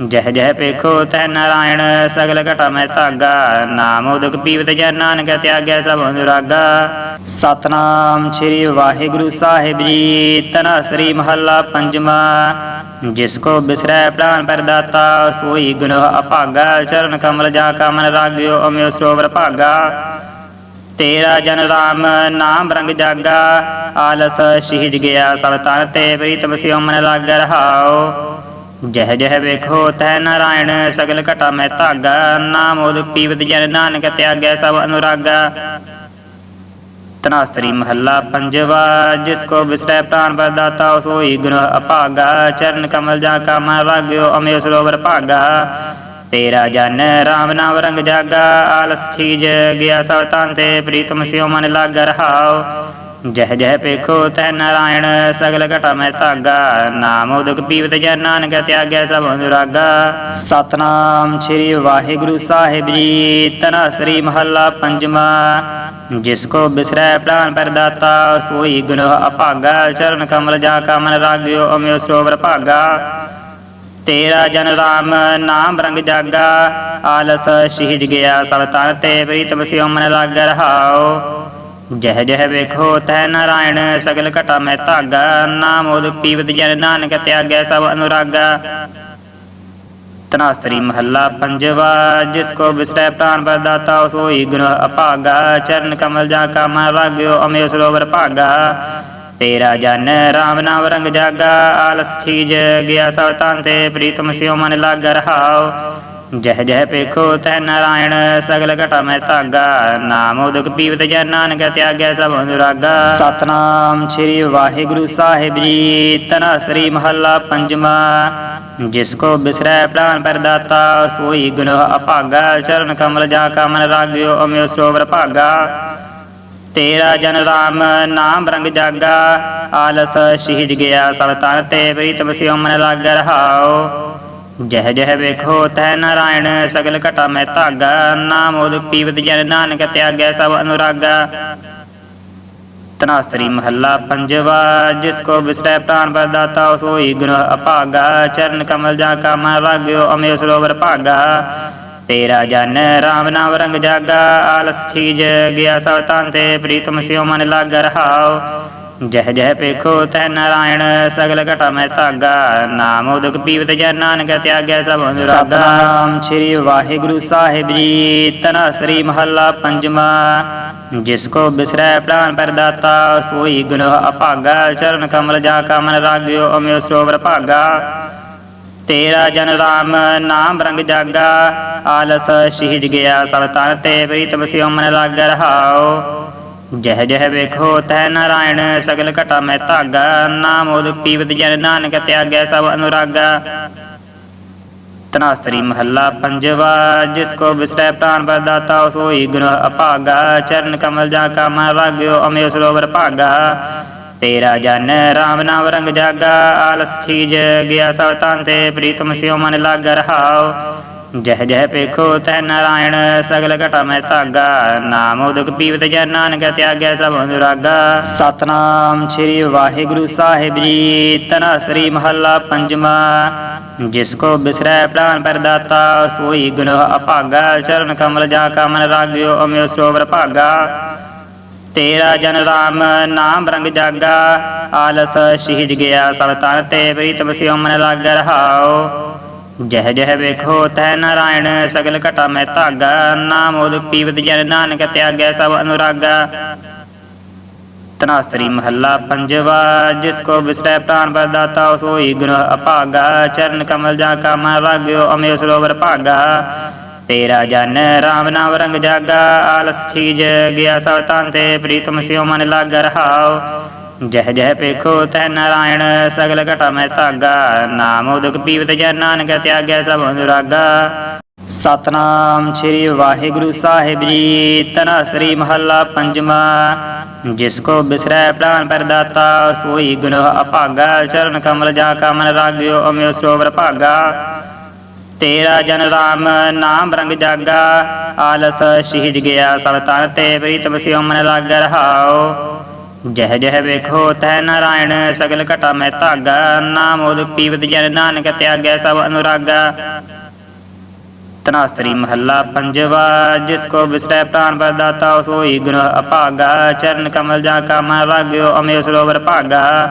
Speaker 1: ਜਹ ਜਹ ਪੇਖੋ ਤੈ ਨਾਰਾਇਣ, ਸਗਲ ਘਟਾ ਮੈਂ ਧਾਗਾ। ਨਾਮ ਉਦਕ ਪੀਵਤ ਜਨ ਨਾਨਕ, ਤਿਆਗੈ ਸਭ ਅਨੁਰਾਗਾ।
Speaker 2: ਸਤਨਾਮ ਸ੍ਰੀ ਵਾਹਿਗੁਰੂ ਸਾਹਿਬ ਜੀ ਤਨਾਸਰੀ ਮਹੱਲਾ ਪੰਜਵਾ।
Speaker 1: ਜਿਸ ਕੋ ਬਿਸਰੈ ਪ੍ਰਾਨ ਪਰਦਾਤਾ, ਸੋਈ ਗੁਣ ਅਭਾਗਾ। ਚਰਨ ਕਮਲ ਜਾ ਕਾ ਮਨ ਰਾਗਿਓ, ਅਮਿਓ ਸਰੋਵਰ ਭਾਗਾ। ਤੇਰਾ ਜਨ ਰਾਮ, ਨਾਮ ਰੰਗ ਜਾਗਾ। ਆਲਸ ਸ਼ਹੀਦ ਗਿਆ ਸਭ ਤਨ ਤੇ, ਪ੍ਰੀਤਮ ਸਿਉ ਮਨ ਲੱਗ ਰਹਾਉ। ਜਹ ਜਹ ਵੇਖੋ ਤੈ ਨਾਰਾਇਣ, ਸਗਲ ਘਟਾ ਮੈਂ ਧਾਗਾ, ਨਾਮ ਉਦ ਪੀਵਤ ਜਨ ਨਾਨਕ ਤਿਆਗੈ ਸਭ ਅਨੁਰਾਗਾ। ਤਨਾਸਰੀ ਮਹੱਲਾ ਪੰਜਵਾ, ਜਿਸ ਕੋ ਵਿਸਰੈ ਪ੍ਰਾਨ ਬਰਦਾਤਾ ਸੋਈ ਗੁਣ ਅਭਾਗਾ। ਚਰਨ ਕਮਲ ਜਾ ਕਾ ਮਨ ਰਾਗਿਓ ਅਮੇ ਸਰੋਵਰ ਭਾਗਾ। ਤੇਰਾ ਜਨ ਰਾਮ ਨਾਮ ਰੰਗ ਜਾਗਾ, ਆਲਸ ਠੀਜ ਗਿਆ ਸਭ ਤਨ ਤੇ, ਪ੍ਰੀਤਮ ਸਿਉ ਮਨ ਲੱਗ ਰਹਾਉ। ਜਹ ਜਹ ਪੇਖੋ ਤੈ ਨਾਰਾਇਣ, ਸਗਲ ਘਟਾ ਮੈਂ ਧਾਗਾ। ਨਾਮ ਉਦਕ ਪੀਵਤ ਜਨ ਨਾਨਕ ਤਿਆਗੈ ਸਭ ਅਨੁਰਾਗਾ।
Speaker 2: ਸਤਨਾਮ ਸ੍ਰੀ ਵਾਹਿਗੁਰੂ ਸਾਹਿਬ ਜੀ ਸ੍ਰੀ ਮਹੱਲਾ ਪੰਜਵਾ।
Speaker 1: ਜਿਸ ਕੋ ਬਿਸਰੈ ਪ੍ਰਾਨ ਪਰਦਾਤਾ ਸੋਈ ਗੁਣ ਅਭਾਗਾ। ਚਰਨ ਕਮਲ ਜਾ ਕਾ ਮਨ ਰਾਗਿਓ, ਅਮਿਓ ਸਰੋਵਰ ਭਾਗਾ। ਤੇਰਾ ਜਨ ਰਾਮ, ਨਾਮ ਰੰਗ ਜਾਗਾ। ਆਲਸ ਸ਼ਹੀਦ ਗਿਆ ਸਭ ਤਨ ਤੇ, ਪ੍ਰੀਤਮ ਸਿਉ ਮਨ ਲਾਗ ਰਹਾਓ ਜਹ ਜਹ ਵੇਖੋ ਤੈ ਨਾਰਾਇਣ, ਸਗਲ ਘਟਾ ਮੈਂ ਧਾਗਾ, ਨਾਮ ਉਦ ਪੀਵਤ ਜਨ ਨਾਨਕ ਤਿਆਗੈ ਸਭ ਅਨੁਰਾਗਾ। ਤਨਾਸਰੀ ਮਹੱਲਾ ਪੰਜਵਾ, ਜਿਸ ਕੋ ਵਿਸਰੈ ਪ੍ਰਾਨ ਬਰਦਾਤਾ ਸੋਈ ਗੁਣ ਅਭਾਗਾ। ਚਰਨ ਕਮਲ ਜਾ ਕਾ ਮਨ ਰਾਗਿਓ ਅਮੇ ਸਰੋਵਰ ਭਾਗਾ। ਤੇਰਾ ਜਨ ਰਾਮ ਨਾਮ ਰੰਗ ਜਾਗਾ, ਆਲਸ ਠੀਜ ਗਿਆ ਸਭ ਤਨ ਤੇ, ਪ੍ਰੀਤਮ ਸਿਉ ਮਨ ਲਾਗ ਰਹਾਓ ਜਹ ਜਹ ਪੇਖੋ ਤੈ ਨਾਰਾਇਣ, ਸਗਲ ਘਟਾ ਮੈਂ ਧਾਗਾ। ਨਾਮ ਉਦਕ ਪੀਵਤ ਜਨ ਨਾਨਕ, ਤਿਆਗੈ ਸਭ ਅਨੁਰਾਗਾ।
Speaker 2: ਸਤਨਾਮ ਸ੍ਰੀ ਵਾਹਿਗੁਰੂ ਸਾਹਿਬ ਜੀ ਸ੍ਰੀ ਮਹੱਲਾ ਪੰਜਵਾ।
Speaker 1: ਜਿਸ ਕੋ ਬਿਸਰੈ ਪ੍ਰਾਨ ਪਰਦਾਤਾ ਸੋਈ ਗੁਣ ਅਭਾਗਾ। ਚਰਨ ਕਮਲ ਜਾ ਕਾ ਮਨ ਰਾਗਿਓ, ਅਮਿਓ ਸਰੋਵਰ ਭਾਗਾ। ਤੇਰਾ ਜਨ ਰਾਮ, ਨਾਮ ਰੰਗ ਜਾਗਾ। ਆਲਸ ਸ਼ਹੀਦ ਗਿਆ ਸਭ ਤਨ ਤੇ, ਪ੍ਰੀਤਮ ਸਿਉ ਮਨ ਲਾਗ ਰਹਾਓ ਜਹ ਜਹ ਵੇਖੋ ਤੈ ਨਾਰਾਇਣ, ਸਗਲ ਘਟਾ ਮੈਂ ਧਾਗਾ, ਨਾਮ ਉਦ ਪੀਵਤ ਜਨ ਨਾਨਕ ਤਿਆਗੈ ਸਭ ਅਨੁਰਾਗਾ। ਤਨਾਸਰੀ ਮਹੱਲਾ ਪੰਜਵਾ, ਜਿਸ ਕੋ ਵਿਸਰੈ ਪ੍ਰਾਨ ਬਰਦਾਤਾ ਸੋਈ ਗੁਣ ਅਭਾਗਾ। ਚਰਨ ਕਮਲ ਜਾ ਕਾ ਮਨ ਰਾਗਿਓ ਅਮੇ ਸਰੋਵਰ ਭਾਗਾ। ਤੇਰਾ ਜਨ ਰਾਮ ਨਾਮ ਰੰਗ ਜਾਗਾ, ਆਲਸ ਛੀਜ ਗਿਆ ਸਭ ਤਨ ਤੇ, ਪ੍ਰੀਤਮ ਸਿਉ ਮਨ ਲਾਗ ਰਹਾਓ ਜਹ ਜਹ ਪੇਖੋ ਤੈ ਨਾਰਾਇਣ, ਸਗਲ ਘਟਾ ਮੈਂ ਧਾਗਾ। ਨਾਮ ਉਦਕ ਪੀਵਤ ਜਨ ਨਾਨਕ, ਤਿਆਗੈ ਸਭ
Speaker 2: ਸਤਨਾਮ ਸ੍ਰੀ ਵਾਹਿਗੁਰੂ ਸਾਹਿਬ ਜੀ ਸ੍ਰੀ ਮਹੱਲਾ ਪੰਜਵਾ।
Speaker 1: ਜਿਸ ਕੋ ਬਿਸਰੈ ਪ੍ਰਾਨ ਪਰਦਾਤਾ ਸੋਈ ਗੁਣ ਅਭਾਗਾ। ਚਰਨ ਕਮਲ ਜਾ ਕਾ ਮਨ ਰਾਗਿਓ ਅਮਿਓ ਸਰੋਵਰ ਭਾਗਾ। ਤੇਰਾ ਜਨ ਰਾਮ, ਨਾਮ ਰੰਗ ਜਾਗਾ। ਆਲਸ ਸ਼ਹੀਦ ਗਿਆ, ਸਭ ਤਨ ਤੇ ਪ੍ਰੀਤਮ ਸਿਉ ਮਨ ਲਾਗ ਰਹਾਓ ਜਹ ਜਹ ਵੇਖੋ ਤੈ ਨਾਰਾਇਣ, ਸਗਲ ਘਟਾ ਮੈਂ ਧਾਗਾ, ਨਾਮ ਉਦ ਪੀਵਤ ਜਨ ਨਾਨਕ ਤਿਆਗੈ ਸਭ ਅਨੁਰਾਗਾ। ਤਨਾਸਰੀ ਮਹੱਲਾ ਪੰਜਵਾ, ਜਿਸ ਕੋ ਵਿਸਰੈ ਪ੍ਰਾਨ ਬਰਦਾਤਾ ਸੋਈ ਗੁਣ ਅਭਾਗਾ। ਚਰਨ ਕਮਲ ਜਾ ਕਾ ਮਨ ਰਾਗਿਓ ਅਮੇ ਸਰੋਵਰ ਭਾਗਾ। ਤੇਰਾ ਜਨ ਰਾਮ ਨਾਮ ਰੰਗ ਜਾਗਾ, ਆਲਸ ਠੀਜ ਗਿਆ ਸਭ ਤਨ ਤੇ, ਪ੍ਰੀਤਮ ਸਿਉ ਮਨ ਲਾਗ ਰਹਾਓ ਜਹ ਜਹ ਪੇਖੋ ਤੈ ਨਾਰਾਇਣ, ਸਗਲ ਘਟਾ ਮੈਂ ਧਾਗਾ। ਨਾਮ ਉਦਕ ਪੀਵਤ ਜਨ ਨਾਨਕ, ਤਿਆਗੈ ਸਭ ਅਨੁਰਾਗਾ।
Speaker 2: ਸਤਨਾਮ ਸ੍ਰੀ ਵਾਹਿਗੁਰੂ ਸਾਹਿਬ ਜੀ ਸ੍ਰੀ ਮਹੱਲਾ ਪੰਜਵਾ।
Speaker 1: ਜਿਸ ਕੋ ਬਿਸਰੈ ਪ੍ਰਾਨ ਪਰਦਾਤਾ ਸੋਈ ਗੁਣ ਅਭਾਗਾ। ਚਰਨ ਕਮਲ ਜਾ ਕਾ ਮਨ ਰਾਗਿਓ, ਅਮਿਓ ਸਰੋਵਰ ਭਾਗਾ। ਤੇਰਾ ਜਨ ਰਾਮ, ਨਾਮ ਰੰਗ ਜਾਗਾ। ਆਲਸ ਸ਼ਹੀਜ ਗਿਆ ਸਭ ਤਨ ਤੇ, ਪ੍ਰੀਤਮ ਸਿਉ ਮਨ ਲਾਗ ਰਹਾਓ ਜਹ ਜਹ ਵੇਖੋ ਤੈ ਨਾਰਾਇਣ, ਸਗਲ ਘਟਾ ਮੈਂ ਧਾਗਾ, ਨਾਮ ਉਦ ਪੀਵਤ ਜਨ ਨਾਨਕ ਤਿਆਗੈ ਸਭ ਅਨੁਰਾਗਾ। ਤਨਾਸਰੀ ਮਹੱਲਾ ਪੰਜਵਾ, ਜਿਸ ਕੋ ਵਿਸਰੈ ਪ੍ਰਾਨ ਬਰਦਾਤਾ ਸੋਈ ਗੁਣ ਅਭਾਗਾ। ਚਰਨ ਕਮਲ ਜਾ ਕਾ ਮਨ ਰਾਗਿਓ ਅਮੇ ਸਰੋਵਰ ਭਾਗਾ। ਤੇਰਾ ਜਨ ਰਾਮ ਨਾਮ ਰੰਗ ਜਾਗਾ, ਆਲਸ ਠੀਜ, ਗਿਆ ਸਭ ਤਨ ਤੇ, ਪ੍ਰੀਤਮ ਸਿਉ ਮਨ ਲਾਗ ਰਹਾਓ ਜਹ ਜਹ ਪੇਖੋ ਤੈ ਨਾਰਾਇਣ, ਸਗਲ ਘਟਾ ਮੈਂ ਧਾਗਾ। ਨਾਮ ਉਦਕ ਪੀਵਤ ਜਨ ਨਾਨਕ, ਤਿਆਗੈ ਸਭ ਅਨੁਰਾਗਾ।
Speaker 2: ਸਤਨਾਮ ਸ੍ਰੀ ਵਾਹਿਗੁਰੂ ਸਾਹਿਬ ਜੀ ਸ੍ਰੀ ਮਹੱਲਾ ਪੰਜਵਾ।
Speaker 1: ਜਿਸ ਕੋ ਬਿਸਰੈ ਪ੍ਰਾਨ ਪਰਦਾਤਾ, ਸੋਈ ਗੁਣ ਅਭਾਗਾ। ਚਰਨ ਕਮਲ ਜਾ ਕਾ ਮਨ ਰਾਗਿਓ, ਅਮਿਓ ਸਰੋਵਰ ਭਾਗਾ। ਤੇਰਾ ਜਨ ਰਾਮ, ਨਾਮ ਰੰਗ ਜਾਗਾ। ਆਲਸ ਸ਼ਹੀਦ ਗਿਆ ਸਭ ਤਨ ਤੇ, ਪ੍ਰੀਤਮ ਸਿਉ ਮਨ ਲਾਗ ਰਹਾਓ ਜਹ ਜਹ ਵੇਖੋ ਤੈ ਨਾਰਾਇਣ, ਸਗਲ ਘਟਾ ਮੈਂ ਧਾਗਾ, ਨਾਮ ਉਦ ਪੀਵਤ ਜਨ ਨਾਨਕ ਤਿਆਗੈ ਸਭ ਅਨੁਰਾਗਾ। ਤਨਾਸਰੀ ਮਹੱਲਾ ਪੰਜਵਾ, ਜਿਸ ਕੋ ਵਿਸਰੈ ਪ੍ਰਾਨ ਬਰਦਾਤਾ ਸੋਈ ਗੁਣ ਅਭਾਗਾ। ਚਰਨ ਕਮਲ ਜਾ ਕਾ ਮਨ ਰਾਗਿਓ ਅਮੇ ਸਰੋਵਰ ਭਾਗਾ।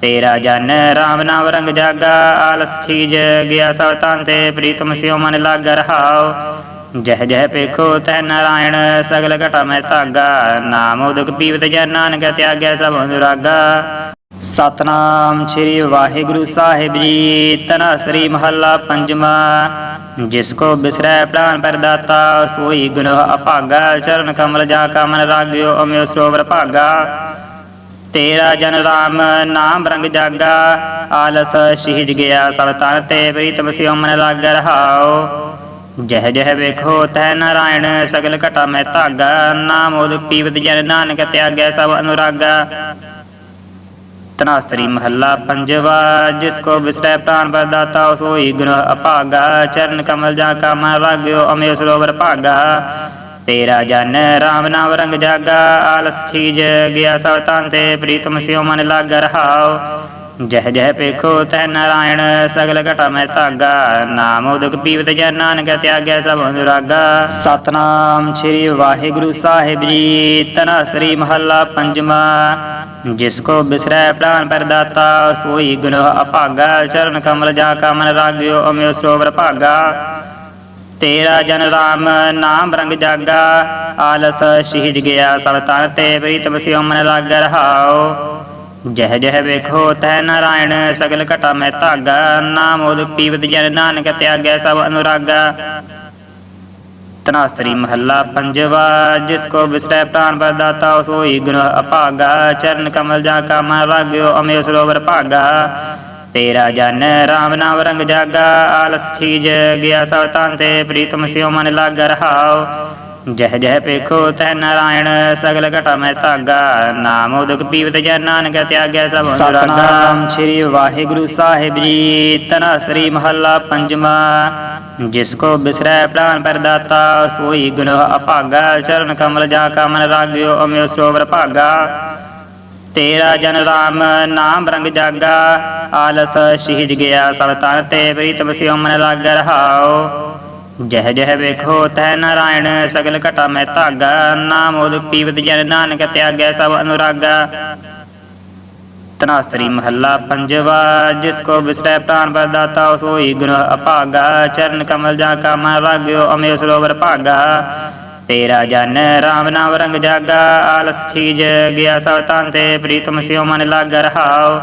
Speaker 1: ਤੇਰਾ ਜਨ ਰਾਮ ਨਾਮ ਰੰਗ ਜਾਗਾ, ਆਲਸ ਠੀਜ, ਗਿਆ ਸਭ ਤਨ ਤੇ, ਪ੍ਰੀਤਮ ਸਿਉ ਮਨ ਲਾਗ ਰਹਾਓ ਜਹ ਜਹ ਪੇਖੋ ਤੈ ਨਾਰਾਇਣ, ਸਗਲ ਘਟਾ ਮੈਂ ਧਾਗਾ। ਨਾਮ ਉਦਕ ਪੀਵਤ ਜਨ ਨਾਨਕ ਤਿਆਗੈ ਸਭ ਅਨੁਰਾਗਾ।
Speaker 2: ਸਤਨਾਮ ਸ੍ਰੀ ਵਾਹਿਗੁਰੂ ਸਾਹਿਬ ਜੀ ਸ੍ਰੀ ਮਹੱਲਾ ਪੰਜਵਾ।
Speaker 1: ਜਿਸ ਕੋ ਬਿਸਰੈ ਪ੍ਰਾਨ ਪਰਦਾਤਾ ਸੋਈ ਗੁਣ ਅਭਾਗਾ। ਚਰਨ ਕਮਲ ਜਾ ਕਾ ਮਨ ਰਾਗਿਓ, ਅਮਿਓ ਸਰੋਵਰ ਭਾਗਾ। ਤੇਰਾ ਜਨ ਰਾਮ, ਨਾਮ ਰੰਗ ਜਾਗਾ। ਆਲਸ ਸ਼ਹੀਜ ਗਿਆ ਸਭ ਤਨ ਤੇ, ਪ੍ਰੀਤਮ ਸਿਉ ਮਨ ਲਾਗ ਰਹਾਓ। ਜਹ ਜਹ ਵੇਖੋ ਤੈ ਨਾਰਾਇਣ, ਸਗਲ ਘਟਾ ਮੈਂ ਧਾਗਾ, ਨਾਮ ਉਦ ਪੀਵਤ ਜਨ ਨਾਨਕ ਤਿਆਗੈ ਸਭ ਅਨੁਰਾਗਾ। ਤਨਾਸਰੀ ਮਹੱਲਾ ਪੰਜਵਾ, ਜਿਸ ਕੋ ਵਿਸਰੈ ਪ੍ਰਾਨ ਬਰਦਾਤਾ ਸੋਈ ਗੁਣ ਅਭਾਗਾ। ਚਰਨ ਕਮਲ ਜਾ ਕਾ ਮਨ ਰਾਗਿਓ ਅਮੇ ਸਰੋਵਰ ਭਾਗਾ। ਤੇਰਾ ਜਨ ਰਾਮ ਨਾਮ ਰੰਗ ਜਾਗਾ, ਆਲਸ ਛੀਜ ਗਿਆ ਸਭ ਤਨ ਤੇ, ਪ੍ਰੀਤਮ ਸਿਉ ਮਨ ਲਾਗ ਰਹਾਓ ਜਹ ਜਹ ਪੇਖੋ ਤੈ ਨਾਰਾਇਣ, ਸਗਲ ਘਟਾ ਮੈਂ ਧਾਗਾ। ਨਾਮ ਉਦਕ ਪੀਵਤ ਜਨ ਨਾਨਕ, ਤਿਆਗੈ ਸਭ ਅਨੁਰਾਗਾ।
Speaker 2: ਸਤਨਾਮ ਸ੍ਰੀ ਵਾਹਿਗੁਰੂ ਸਾਹਿਬ ਜੀ ਤਨਾਸਰੀ ਮਹੱਲਾ ਪੰਜਵਾ।
Speaker 1: ਜਿਸ ਕੋ ਬਿਸਰੈ ਪ੍ਰਾਨ ਪਰਦਾਤਾ, ਸੋਈ ਗੁਣ ਅਭਾਗਾ। ਚਰਨ ਕਮਲ ਜਾ ਕਾ ਮਨ ਰਾਗਿਓ, ਅਮਿਓ ਸਰੋਵਰ ਭਾਗਾ। ਤੇਰਾ ਜਨ ਰਾਮ, ਨਾਮ ਰੰਗ ਜਾਗਾ। ਆਲਸ ਸ਼ਹੀਜ ਗਿਆ ਸਭ ਤਨ ਤੇ, ਪ੍ਰੀਤਮ ਸਿਉ ਮਨ ਲਾਗ ਰਹਾਉ। ਜਹ ਜਹ ਵੇਖੋ ਤੈ ਨਾਰਾਇਣ, ਸਗਲ ਘਟਾ ਮੈਂ ਧਾਗਾ, ਨਾਮ ਉਦ ਪੀਵਤ ਜਨ ਨਾਨਕ ਤਿਆਗੈ ਸਭ ਅਨੁਰਾਗਾ। ਤਨਾਸਰੀ ਮਹੱਲਾ ਪੰਜਵਾ, ਜਿਸ ਕੋ ਵਿਸਰੈ ਪ੍ਰਾਨ ਬਰਦਾਤਾ ਸੋਈ ਗੁਣ ਅਭਾਗਾ। ਚਰਨ ਕਮਲ ਜਾ ਕਾ ਮਨ ਰਾਗਿਓ ਅਮੇ ਸਰੋਵਰ ਭਾਗਾ। ਤੇਰਾ ਜਨ ਰਾਮ ਨਾਮ ਰੰਗ ਜਾਗਾ, ਆਲਸ ਛੀਜ ਗਿਆ ਸਭ ਤਨ ਤੇ, ਪ੍ਰੀਤਮ ਸਿਉ ਮਨ ਲਾਗ ਰਹਾਓ ਜਹ ਜਹ ਪੇਖੋ ਤੈ ਨਾਰਾਇਣ ਸਗਲ ਘਟਾ ਮੈਂ ਧਾਗਾ। ਨਾਮ ਉਦਕ ਪੀਵਤ ਜਨ ਨਾਨਕ ਤਿਆਗੈ ਸਭ
Speaker 2: ਸਤਨਾਮ ਸ੍ਰੀ ਵਾਹਿਗੁਰੂ ਸਾਹਿਬ ਜੀ ਤਨਾਸਰੀ ਮਹੱਲਾ ਪੰਜਵਾ।
Speaker 1: ਜਿਸ ਕੋ ਬਿਸਰੈ ਪ੍ਰਾਨ ਪਰਦਾਤਾ ਸੋਈ ਗੁਣ ਅਭਾਗਾ। ਚਰਨ ਕਮਲ ਜਾ ਕਾ ਮਨ ਰਾਗਿਓ ਅਮਿਓ ਸਰੋਵਰ ਭਾਗਾ। ਤੇਰਾ ਜਨ ਰਾਮ ਨਾਮ ਰੰਗ ਜਾਗਾ। ਆਲਸ ਸ਼ਹੀਦ ਗਿਆ ਸਭ ਤਨ ਤੇ ਪ੍ਰੀਤਮ ਸਿਉ ਮਨ ਲਾਗ ਰਹਾਉ। ਜਹ ਜਹ ਵੇਖੋ ਤੈ ਨਾਰਾਇਣ, ਸਗਲ ਘਟਾ ਮੈਂ ਧਾਗਾ, ਨਾਮ ਉਦ ਪੀਵਤ ਜਨ ਨਾਨਕ ਤਿਆਗੈ ਸਭ ਅਨੁਰਾਗਾ। ਤਨਾਸਰੀ ਮਹੱਲਾ ਪੰਜਵਾ, ਜਿਸ ਕੋ ਵਿਸਰੈ ਪ੍ਰਾਨ ਬਰਦਾਤਾ ਸੋਈ ਗੁਣ ਅਭਾਗਾ। ਚਰਨ ਕਮਲ ਜਾ ਕਾ ਮਨ ਰਾਗਿਓ ਅਮੇ ਸਰੋਵਰ ਭਾਗਾ। ਤੇਰਾ ਜਨ ਰਾਮ ਨਾਮ ਰੰਗ ਜਾਗਾ, ਆਲਸ ਠੀਜ਼, ਗਿਆ ਸਭ ਤਨ ਤੇ, ਪ੍ਰੀਤਮ ਸਿਉ ਮਨ ਲਾਗ ਰਹਾਓ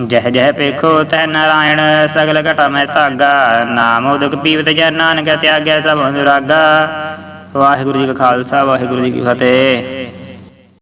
Speaker 1: ਜਹ ਜਹ ਪੇਖੋ ਤੈ ਨਾਰਾਇਣ, ਸਗਲ ਘਟਾ ਮੈਂ ਧਾਗਾ। ਨਾਮ ਉਦਕ ਪੀਵਤ ਜਨ ਨਾਨਕ, ਤਿਆਗੈ ਸਭ ਅਨੁਰਾਗਾ। ਵਾਹਿਗੁਰੂ ਜੀ ਕਾ ਖਾਲਸਾ, ਵਾਹਿਗੁਰੂ ਜੀ ਕੀ ਫਤਿਹ।